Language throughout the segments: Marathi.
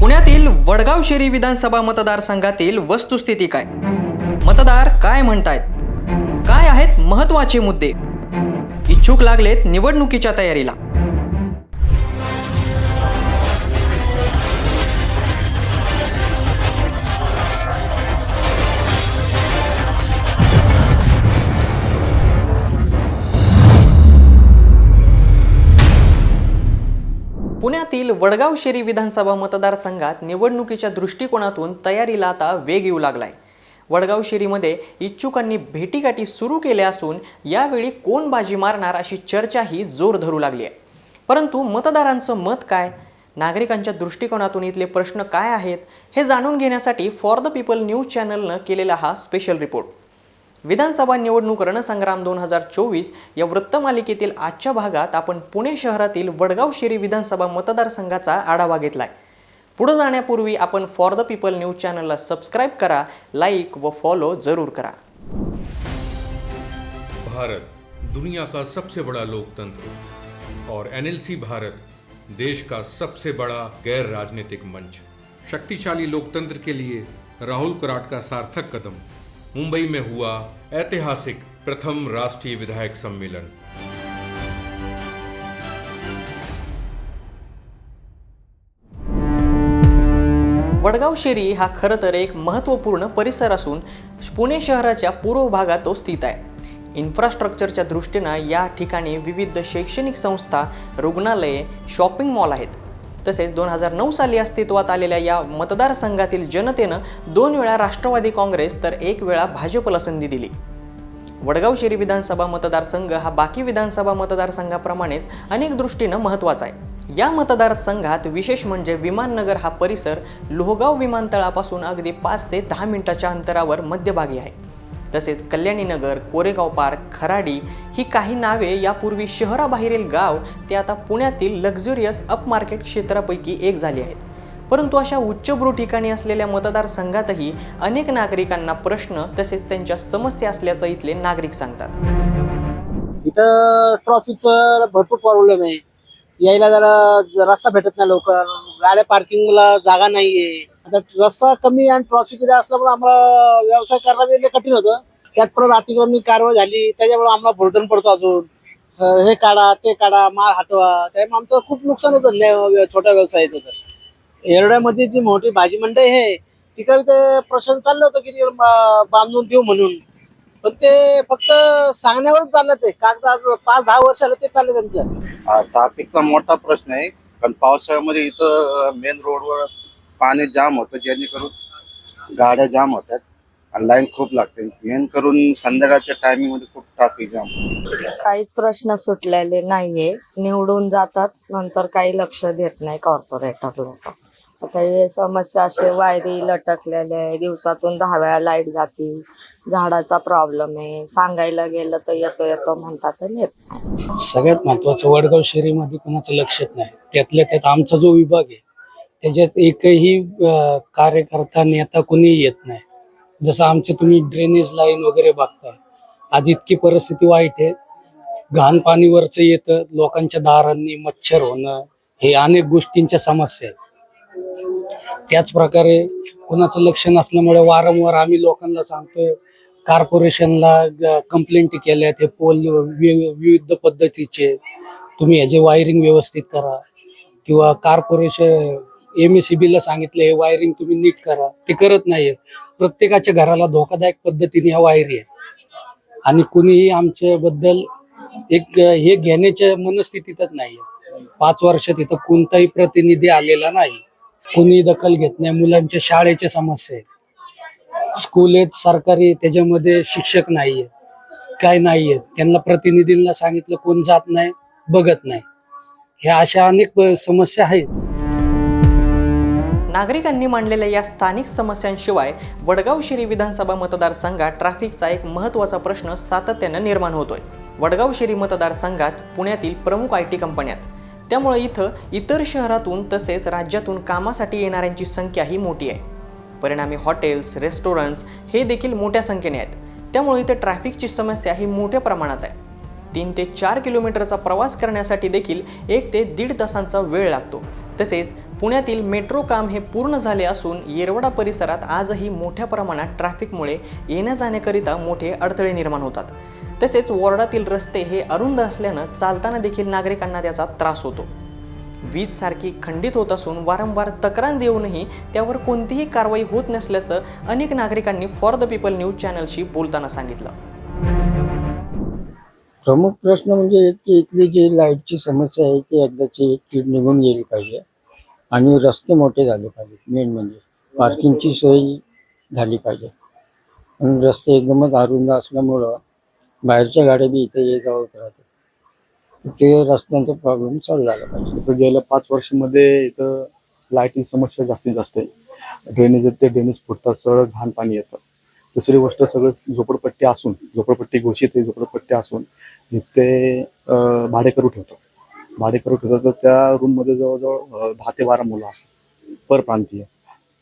पुण्यातील वडगाव शेरी विधानसभा मतदारसंघातील वस्तुस्थिती काय? मतदार काय म्हणतायत? काय आहेत महत्त्वाचे मुद्दे? इच्छुक लागलेत निवडणुकीच्या तयारीला. जिल्ह्यातील वडगाव शेरी विधानसभा मतदारसंघात निवडणुकीच्या दृष्टिकोनातून तयारीला आता वेग येऊ लागलाय. वडगाव शेरीमध्ये इच्छुकांनी भेटीगाठी सुरू केल्या असून यावेळी कोण बाजी मारणार अशी चर्चाही जोर धरू लागली आहे परंतु मतदारांचं मत काय? नागरिकांच्या दृष्टिकोनातून इथले प्रश्न काय आहेत? हे जाणून घेण्यासाठी फॉर द पीपल न्यूज चॅनलनं केलेला हा स्पेशल रिपोर्ट विधानसभा निवडणूक रणसंग्राम दोन हजार चोवीस या वृत्तमालिकेतील आजच्या भागात आपण पुणे शहरातील वडगाव शेरी विधानसभा मतदारसंघाचा आढावा घेतलाय. पुढे जाण्यापूर्वी आपण फॉर द पीपल न्यूज चॅनलला सबस्क्राईब करा लाईक व फॉलो जरूर करा. भारत दुनिया का सबसे बड़ा लोकतंत्र और एनएलसी भारत देश का सबसे बड़ा गैर राजनीतिक मंच। शक्तिशाली लोकतंत्र के लिए राहुल कराट का सार्थक कदम। मुंबई में हुआ ऐतिहासिक प्रथम राष्ट्रीय विधायक सम्मेलन। वडगाव शेरी हा खरं तर एक महत्त्वपूर्ण परिसर असून पुणे शहराच्या पूर्व भागात तो स्थित आहे. इन्फ्रास्ट्रक्चरच्या दृष्टीनं या ठिकाणी विविध शैक्षणिक संस्था रुग्णालये शॉपिंग मॉल आहेत. तसेच दोन हजार नऊ साली अस्तित्वात आलेल्या या मतदारसंघातील जनतेनं दोन वेळा राष्ट्रवादी काँग्रेस तर एक वेळा भाजपला संधी दिली. वडगाव शेरी विधानसभा मतदारसंघ हा बाकी विधानसभा मतदारसंघाप्रमाणेच अनेक दृष्टीनं महत्त्वाचा आहे. या मतदारसंघात विशेष म्हणजे विमाननगर हा परिसर लोहगाव विमानतळापासून अगदी पाच ते दहा मिनिटाच्या अंतरावर मध्यभागी आहे. तसेच कल्याणीनगर कोरेगाव पार्क खराडी ही काही नावे यापूर्वी शहराबाहेरील गाव ते आता पुण्यातील लक्झुरियस अपमार्केट क्षेत्रापैकी एक झाली आहेत. परंतु अशा उच्चभ्रू ठिकाणी असलेल्या मतदारसंघातही अनेक नागरिकांना प्रश्न तसेच त्यांच्या समस्या असल्याचं इथले नागरिक सांगतात. इथं ट्रॉफिकचं भरपूर प्रॉब्लेम आहे. यायला जरा रस्ता भेटत नाही लवकर. गाड्या पार्किंगला जागा नाहीये. आता रस्ता कमी आणि ट्रॉफिक असल्यामुळे आम्हाला व्यवसाय करायला कठीण होतं. त्यात परत अतिक्रमणी कारवाई झाली. त्याच्यामुळे आम्हाला भोर्दन पडतो अजून. हे काढा ते काढा माल हटवा. त्यामुळे आमचं खूप नुकसान होतं छोट्या व्यवसायाचं तर. एरड्यामध्ये जी मोठी भाजी मंडई आहे तिकडे ते प्रश्न चाललं होतं की बांधून देऊ म्हणून. पण ते फक्त सांगण्यावरच चाललं ते. कागद पाच दहा वर्ष आलं ते चाललं त्यांचं. ट्राफिकचा मोठा प्रश्न आहे. कारण पावसाळ्यामध्ये इथं मेन रोडवर पाणी जाम होतं. जेणेकरून गाड्या जाम होतात आणि लाईन खूप लागते. मेन करून संध्याकाळच्या टायमिंगमध्ये खूप ट्रॅफिक जाम काहीच प्रश्न सुटलेले नाहीये. निवडून जातात नंतर काही लक्ष देत नाही कॉर्पोरेटर लोक. आता हे समस्या असे वायरी लटकलेले आहे. दिवसातून दहा वेळा लाइट जाती झाडाचा प्रॉब्लेम आहे. सांगायला गेलं तर येतो येतो म्हणतात येत नाही. सगळ्यात महत्वाचं वडगाव शहरीमध्ये कोणाचं लक्षच नाही. त्यातल्या त्यात आमचा जो विभाग आहे त्याच्यात एकही अं, कार्यकर्ता नेता कोणी येत नाही. जसं आमचे तुम्ही ड्रेनेज लाईन वगैरे बघताय आज इतकी परिस्थिती वाईट आहे. घाण पाणी वरचं येतं लोकांच्या दारांनी मच्छर होणं हे अनेक गोष्टींच्या समस्या आहेत. त्याच प्रकारे कोणाचं लक्ष नसल्यामुळे वारंवार आम्ही लोकांना सांगतोय कॉर्पोरेशनला कंप्लेंट केल्या हे पोल वि- विविध पद्धतीचे. तुम्ही ह्याचे वायरिंग व्यवस्थित करा किंवा कॉर्पोरेशन एम एस ला सांगितलं हे वायरिंग तुम्ही नीट करा. ते करत नाहीये. प्रत्येकाच्या घराला धोकादायक पद्धतीने ह्या वायरी आहे आणि कुणीही आमच्याबद्दल एक हे घेण्याच्या मनस्थितीतच नाहीये. पाच वर्ष तिथं कोणताही प्रतिनिधी आलेला नाही. कुणी दखल घेत नाही. मुलांच्या शाळेच्या समस्या आहेत. स्कूल आहेत सरकारी त्याच्यामध्ये शिक्षक नाहीये. काय नाहीये. त्यांना प्रतिनिधींना सांगितलं कोण जात नाही बघत नाही. ह्या अशा अनेक समस्या आहेत. नागरिकांनी मांडलेल्या या स्थानिक समस्यांशिवाय वडगाव शिरी विधानसभा मतदारसंघात ट्रॅफिकचा एक महत्त्वाचा प्रश्न सातत्यानं निर्माण होतोय. वडगाव शिरी मतदारसंघात पुण्यातील प्रमुख आय टी कंपन्यात. त्यामुळे इथं इतर शहरातून तसेच राज्यातून कामासाठी येणाऱ्यांची संख्याही मोठी आहे. परिणामी हॉटेल्स रेस्टॉरंट्स हे देखील मोठ्या संख्येने आहेत. त्यामुळे इथे ट्रॅफिकची समस्या ही मोठ्या प्रमाणात आहे. तीन ते चार किलोमीटरचा प्रवास करण्यासाठी देखील एक ते दीड तासांचा वेळ लागतो. तसेच पुण्यातील मेट्रो काम हे पूर्ण झाले असून येरवडा परिसरात आजही मोठ्या प्रमाणात ट्रॅफिकमुळे येण्या जाण्याकरिता मोठे अडथळे निर्माण होतात. तसेच वॉर्डातील रस्ते हे अरुंद असल्यानं चालताना देखील नागरिकांना त्याचा त्रास होतो. वीज सारखी खंडित होत असून वारंवार तक्रार देऊनही त्यावर कोणतीही कारवाई होत नसल्याचं अनेक नागरिकांनी फॉर द पीपल न्यूज चॅनलशी बोलताना सांगितलं. प्रमुख प्रश्न म्हणजे एक की इथली जी लाईटची समस्या आहे ती एकदाची निघून गेली पाहिजे. आणि रस्ते मोठे झाले पाहिजे मेन म्हणजे. पार्किंगची सोय झाली पाहिजे. आणि रस्ते एकदमच अरुंद असल्यामुळं बाहेरच्या गाड्या बी इथे ये जावं राहते ते रस्त्यांचा प्रॉब्लेम सॉल्व्ह झाला पाहिजे. इथं गेल्या पाच वर्षामध्ये इथं लाईटिंग समस्या जास्तीत जास्त आहे. ड्रेनेज ते ड्रेनेज फुटतात सरळ घाण पाणी येतं. दुसरी गोष्ट सगळं झोपडपट्टी असून झोपडपट्टी घोषित आहे झोपडपट्टी असून इथे भाडेकरू ठेवतात. भाडेकरू ठेवतात तर त्या रूममध्ये जवळजवळ दहा ते बारा मुलं असतात. पर प्रांतीय.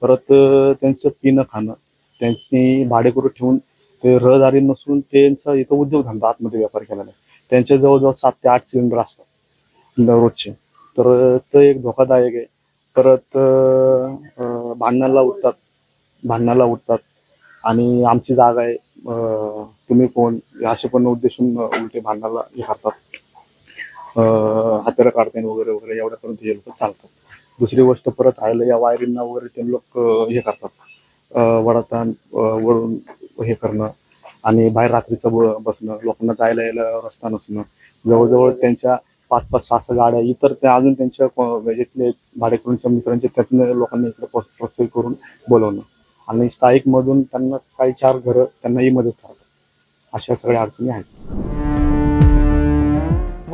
परत त्यांचं पिणं खाणं त्यांनी भाडेकरू ठेवून ते रहदारी नसून त्यांचा इथं उद्योगधंदा आतमध्ये व्यापार केला नाही त्यांच्या जवळजवळ सात ते आठ सिलेंडर असतात. रोजचे. तर ते एक धोकादायक आहे. परत भांडणाला उठतात. भांडणाला उठतात. आणि आमची जागा आहे तुम्ही कोण? असे पण उद्देशून उलटे भांडणाला हे करतात. अं, काढते काढताना वगैरे वगैरे एवढ्यापर्यंत हे लोक चालतात. दुसरी गोष्ट परत राहिलं या वायरिंगना वगैरे ते लोक हे करतात. वडातान वळून हे करणं आणि बाहेर रात्रीचं ब- बसणं लोकांना जायला यायला रस्ता नसणं. जवळजवळ त्यांच्या पाच पाच सहा सहा गाड्या इतर त्या अजून त्यांच्या को- याच्यातले भाडेकरूंच्या मित्रांचे त्यातनं लोकांना इकडे प्रोत्साहित करून बोलवणं. आणि स्थायिकमधून त्यांना काही चार घरं त्यांनाही मदत करतात अशा सगळ्या अडचणी आहेत.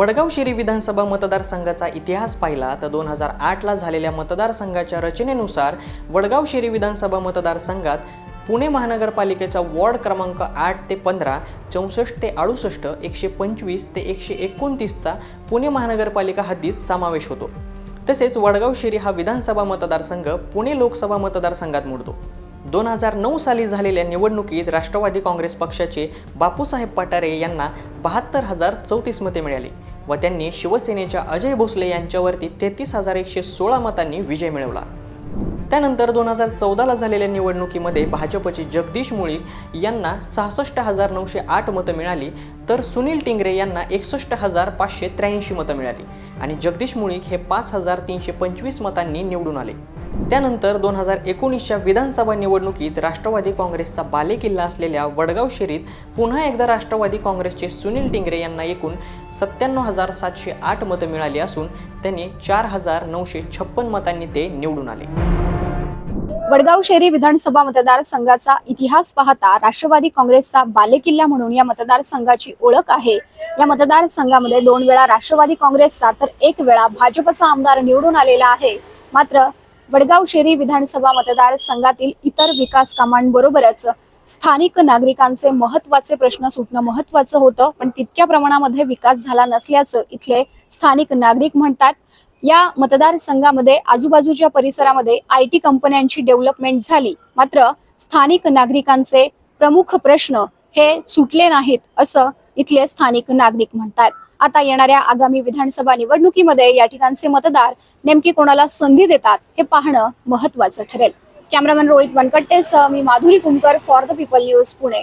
वडगाव शिरी विधानसभा मतदारसंघाचा इतिहास पाहिला तर दोन हजार आठला झालेल्या मतदारसंघाच्या रचनेनुसार वडगाव शिरी विधानसभा मतदारसंघात पुणे महानगरपालिकेचा वॉर्ड क्रमांक आठ ते पंधरा चौसष्ट ते अडुसष्ट एकशे पंचवीस ते एकशे एकोणतीसचा पुणे महानगरपालिका हद्दीत समावेश होतो. तसेच वडगाव शिरी हा विधानसभा मतदारसंघ पुणे लोकसभा मतदारसंघात मोडतो. दोन हजार नऊ साली झालेल्या निवडणुकीत राष्ट्रवादी काँग्रेस पक्षाचे बापूसाहेब पठारे यांना बहात्तर हजार चौतीस मते मिळाली व त्यांनी शिवसेनेच्या अजय भोसले यांच्यावरती तेहतीस हजार एकशे सोळा मतांनी विजय मिळवला. त्यानंतर दोन हजार चौदाला झालेल्या निवडणुकीमध्ये भाजपचे जगदीश मुळीक यांना सहासष्ट हजार नऊशे आठ मतं मिळाली तर सुनील टिंगरे यांना एकसष्ट हजार पाचशे त्र्याऐंशी मतं मिळाली आणि जगदीश मुळीक हे पाच हजार तीनशे पंचवीस मतांनी निवडून आले. त्यानंतर दोन हजार एकोणीसच्या विधानसभा निवडणुकीत राष्ट्रवादी काँग्रेसचा बालेकिल्ला असलेल्या वडगाव शेरीत पुन्हा एकदा राष्ट्रवादी काँग्रेसचे सुनील टिंगरे यांना एकूण सत्त्याण्णव हजार सातशे आठ मतं मिळाली असून त्यांनी चार हजार नऊशे छप्पन मतांनी ते निवडून आले. वडगाव शहरी विधानसभा मतदारसंघाचा इतिहास पाहता राष्ट्रवादी काँग्रेसचा बालेकिल्ला म्हणून या मतदारसंघाची ओळख आहे. या मतदारसंघामध्ये दोन वेळा राष्ट्रवादी काँग्रेसचा तर एक वेळा भाजपचा आमदार निवडून आलेला आहे. मात्र वडगाव शहरी विधानसभा मतदारसंघातील इतर विकास कामांबरोबरच स्थानिक नागरिकांचे महत्त्वाचे प्रश्न सुटणं महत्वाचं होतं पण तितक्या प्रमाणामध्ये विकास झाला नसल्याचं इथले स्थानिक नागरिक म्हणतात. या मतदारसंघामध्ये आजूबाजूच्या परिसरामध्ये आय टी कंपन्यांची डेव्हलपमेंट झाली. मात्र स्थानिक नागरिकांचे प्रमुख प्रश्न हे सुटले नाहीत असं इथले स्थानिक नागरिक म्हणतात. आता येणाऱ्या आगामी विधानसभा निवडणुकीमध्ये या ठिकाणचे मतदार नेमकी कोणाला संधी देतात हे पाहणं महत्वाचं ठरेल. कॅमेरामॅन रोहित वनकट्टेसह मी Madhuri Kumkar for the people news Pune.